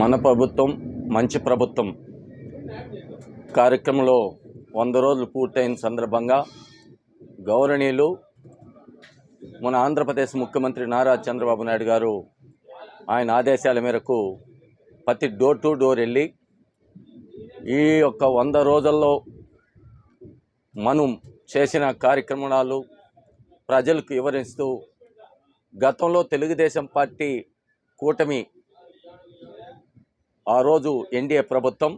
మన ప్రభుత్వం మంచి ప్రభుత్వం. కార్యక్రమంలో వంద రోజులు పూర్తయిన సందర్భంగా గౌరవనీయులు మన ఆంధ్రప్రదేశ్ ముఖ్యమంత్రి నారా చంద్రబాబు నాయుడు గారు ఆయన ఆదేశాల మేరకు ప్రతి డోర్ టు డోర్ వెళ్ళి ఈ యొక్క వంద రోజుల్లో మనం చేసిన కార్యక్రమాలు ప్రజలకు వివరిస్తూ గతంలో తెలుగుదేశం పార్టీ కూటమి ఆ రోజు ఎన్డీఏ ప్రభుత్వం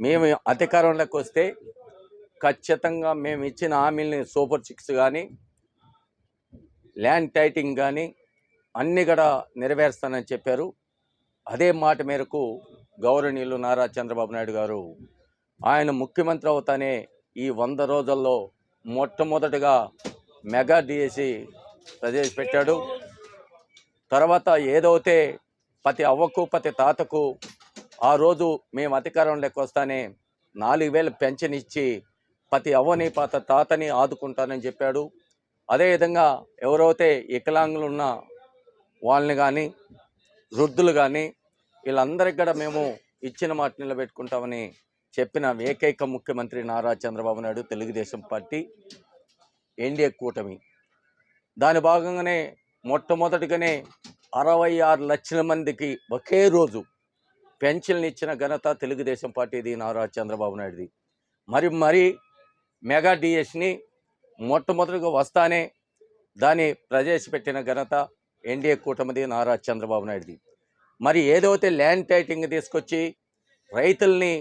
మేము అధికారంలోకి వస్తే ఖచ్చితంగా మేము ఇచ్చిన హామీలని సూపర్ సిక్స్ కానీ ల్యాండ్ టైటింగ్ కానీ అన్ని కూడా నెరవేరుస్తానని చెప్పారు. అదే మాట మేరకు గౌరవనీయులు నారా చంద్రబాబు నాయుడు గారు ఆయన ముఖ్యమంత్రి అవుతానే ఈ వంద రోజుల్లో మొట్టమొదటిగా మెగా డిఎసి ప్రవేశపెట్టాడు. తర్వాత ఏదైతే ప్రతి అవ్వకు ప్రతి తాతకు ఆ రోజు మేము అధికారంలోకి వస్తానే నాలుగు వేలు పెన్షన్ ఇచ్చి ప్రతి అవ్వని పాత తాతని ఆదుకుంటానని చెప్పాడు. అదేవిధంగా ఎవరైతే వికలాంగులు ఉన్న వాళ్ళని కానీ వృద్ధులు కానీ వీళ్ళందరికీ కూడా మేము ఇచ్చిన మాట నిలబెట్టుకుంటామని చెప్పిన ఏకైక ముఖ్యమంత్రి నారా చంద్రబాబు నాయుడు తెలుగుదేశం పార్టీ ఎన్డీఏ కూటమి. దాని భాగంగానే మొట్టమొదటిగానే అరవై ఆరు లక్షల మందికి ఒకే రోజు పెన్షన్లు ఇచ్చిన ఘనత తెలుగుదేశం పార్టీది నారా చంద్రబాబు నాయుడుది. మరి మరి మెగా డిఎస్ని మొట్టమొదటిగా వస్తానే దాన్ని ప్రవేశపెట్టిన ఘనత ఎన్డీఏ కూటమిది నారా చంద్రబాబు నాయుడుది. మరి ఏదైతే ల్యాండ్ టైటింగ్ తీసుకొచ్చి రైతుల్ని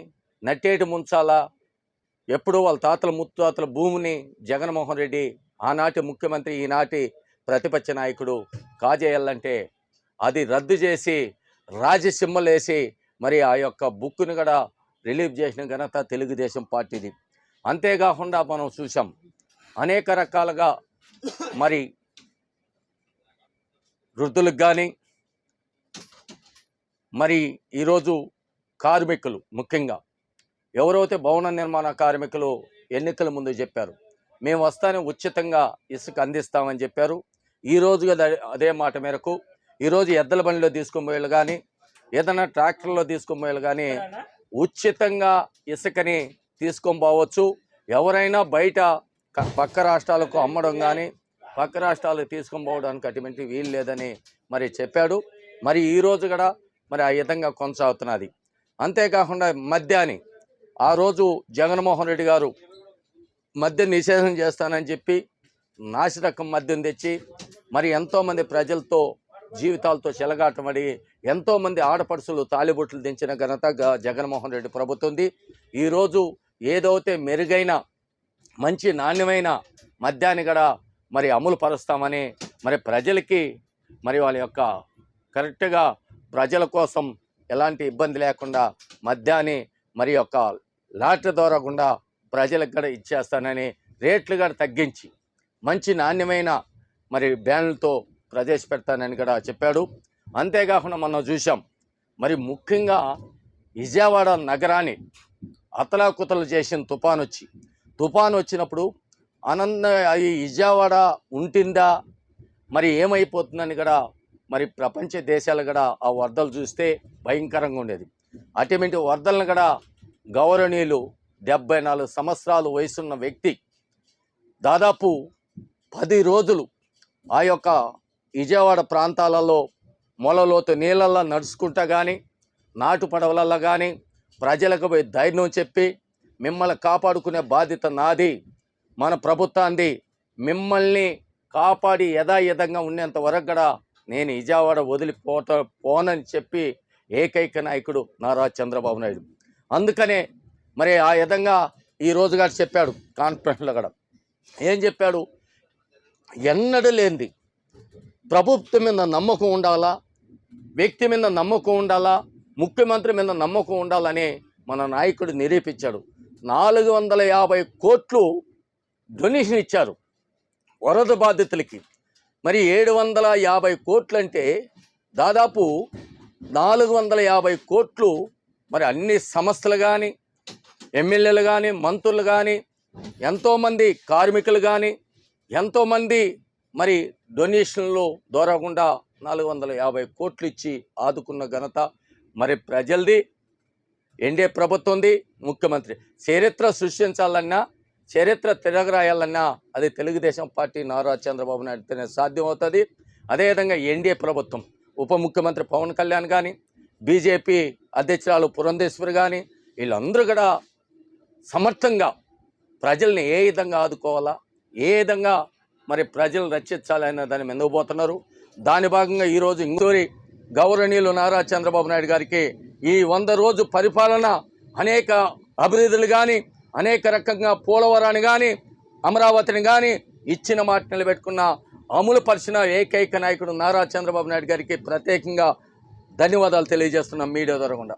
నట్టేటి ముంచాలా ఎప్పుడూ వాళ్ళ తాతల ముత్తాతల భూమిని జగన్మోహన్ రెడ్డి ఆనాటి ముఖ్యమంత్రి ఈనాటి ప్రతిపక్ష నాయకుడు కాజేయాలంటే అది రద్దు చేసి రాజసింహలేసి మరి ఆ యొక్క బుక్ను కూడా రిలీవ్ చేసిన ఘనత తెలుగుదేశం పార్టీది. అంతేకాకుండా మనం చూసాం అనేక రకాలుగా మరి వృద్ధులకు కానీ మరి ఈరోజు కార్మికులు ముఖ్యంగా ఎవరైతే భవన నిర్మాణ కార్మికులు ఎన్నికల ముందు చెప్పారు మేము వస్తానే ఉచితంగా ఇసుక అందిస్తామని చెప్పారు. ఈ అదే మాట మేరకు ఈరోజు ఎద్దల బండిలో తీసుకుని పోయేళ్ళు కానీ ఏదైనా ట్రాక్టర్లో తీసుకుని కానీ ఉచితంగా ఇసుకని తీసుకొని పోవచ్చు. ఎవరైనా బయట పక్క రాష్ట్రాలకు అమ్మడం కానీ పక్క రాష్ట్రాలకు తీసుకొని పోవడానికి అటువంటి వీలు లేదని మరి చెప్పాడు. మరి ఈ రోజు కూడా మరి ఆ విధంగా కొనసాగుతున్నది. అంతేకాకుండా మద్యాన్ని ఆ రోజు జగన్మోహన్ రెడ్డి గారు మద్యం నిషేధం చేస్తానని చెప్పి నాసిరకం మద్యం తెచ్చి మరి ఎంతోమంది ప్రజలతో జీవితాలతో చెలగాటమడి ఎంతోమంది ఆడపడుచులు తాలిబొట్లు దించిన ఘనత జగన్మోహన్ రెడ్డి ప్రభుత్వంది. ఈరోజు ఏదైతే మెరుగైన మంచి నాణ్యమైన మద్యాన్ని కూడా మరి అమలు పరుస్తామని మరి ప్రజలకి మరి వాళ్ళ యొక్క కరెక్ట్గా ప్రజల కోసం ఎలాంటి ఇబ్బంది లేకుండా మద్యాన్ని మరి యొక్క లాటరీ ద్వారా కూడా ప్రజలకు కూడా ఇచ్చేస్తానని రేట్లు కూడా తగ్గించి మంచి నాణ్యమైన మరి బ్యాన్లతో ప్రవేశపెడతానని కూడా చెప్పాడు. అంతేకాకుండా మనం చూసాం మరి ముఖ్యంగా విజయవాడ నగరాన్ని అతలాకుతలు చేసిన తుఫాన్ వచ్చి తుఫాన్ వచ్చినప్పుడు అనంత ఈ విజయవాడ ఉంటుందా? మరి ఏమైపోతుందని కూడా మరి ప్రపంచ దేశాలు కూడా ఆ వరదలు చూస్తే భయంకరంగా ఉండేది. అటువంటి వరదలను కూడా గౌరవనీయులు డెబ్బై నాలుగు సంవత్సరాలు వయసున్న వ్యక్తి దాదాపు పది రోజులు ఆ యొక్క విజయవాడ ప్రాంతాలలో మొలలోతు నీళ్ళల్లో నడుచుకుంటా కానీ నాటు పడవలల్లో కానీ ప్రజలకు పోయి ధైర్యం చెప్పి మిమ్మల్ని కాపాడుకునే బాధ్యత నాది మన ప్రభుత్వాన్ని మిమ్మల్ని కాపాడి యథాయథంగా ఉండేంత వరకు కూడా నేను విజయవాడ వదిలిపోత పోనని చెప్పి ఏకైక నాయకుడు నారా చంద్రబాబు నాయుడు. అందుకనే మరి ఆ విధంగా ఈ గారు చెప్పాడు కాన్ఫరెన్స్లో కూడా. ఏం చెప్పాడు? ఎన్నడూ లేనిది. ప్రభుత్వం మీద నమ్మకం ఉండాలా? వ్యక్తి మీద నమ్మకం ఉండాలా? ముఖ్యమంత్రి మీద నమ్మకం ఉండాలని మన నాయకుడు నిరూపించాడు. నాలుగు వందల యాభై కోట్లు డొనేషన్ ఇచ్చారు వరద బాధితులకి. మరి ఏడు వందల యాభై కోట్లు అంటే దాదాపు నాలుగు వందల యాభై కోట్లు మరి అన్ని సంస్థలు కానీ ఎమ్మెల్యేలు కానీ మంత్రులు కానీ ఎంతోమంది కార్మికులు కానీ ఎంతోమంది మరి డొనేషన్లు దూరకుండా నాలుగు వందల యాభై కోట్లు ఇచ్చి ఆదుకున్న ఘనత మరి ప్రజలది ఎన్డీఏ ప్రభుత్వంది ముఖ్యమంత్రి. చరిత్ర సృష్టించాలన్నా చరిత్ర తిరగరాయాలన్నా అది తెలుగుదేశం పార్టీ నారా చంద్రబాబు నాయుడుతోనే సాధ్యమవుతుంది. అదేవిధంగా ఎన్డీఏ ప్రభుత్వం ఉప ముఖ్యమంత్రి పవన్ కళ్యాణ్ కానీ బీజేపీ అధ్యక్షురాలు పురంధేశ్వరి కానీ వీళ్ళందరూ కూడా సమర్థంగా ప్రజల్ని ఏ విధంగా ఆదుకోవాలా ఏ విధంగా మరి ప్రజలు రక్షించాలన్న దాని మెందుకుపోతున్నారు దాని భాగంగా ఈరోజు ఇంకోరి గౌరవనీయులు నారా చంద్రబాబు నాయుడు గారికి ఈ వంద రోజు పరిపాలన అనేక అభివృద్ధులు కానీ అనేక రకంగా పోలవరాన్ని కానీ అమరావతిని కానీ ఇచ్చిన మాట నిలబెట్టుకున్న అమలు పరిచిన ఏకైక నాయకుడు నారా చంద్రబాబు నాయుడు గారికి ప్రత్యేకంగా ధన్యవాదాలు తెలియజేస్తున్నాం మీడియా ద్వారా కూడా.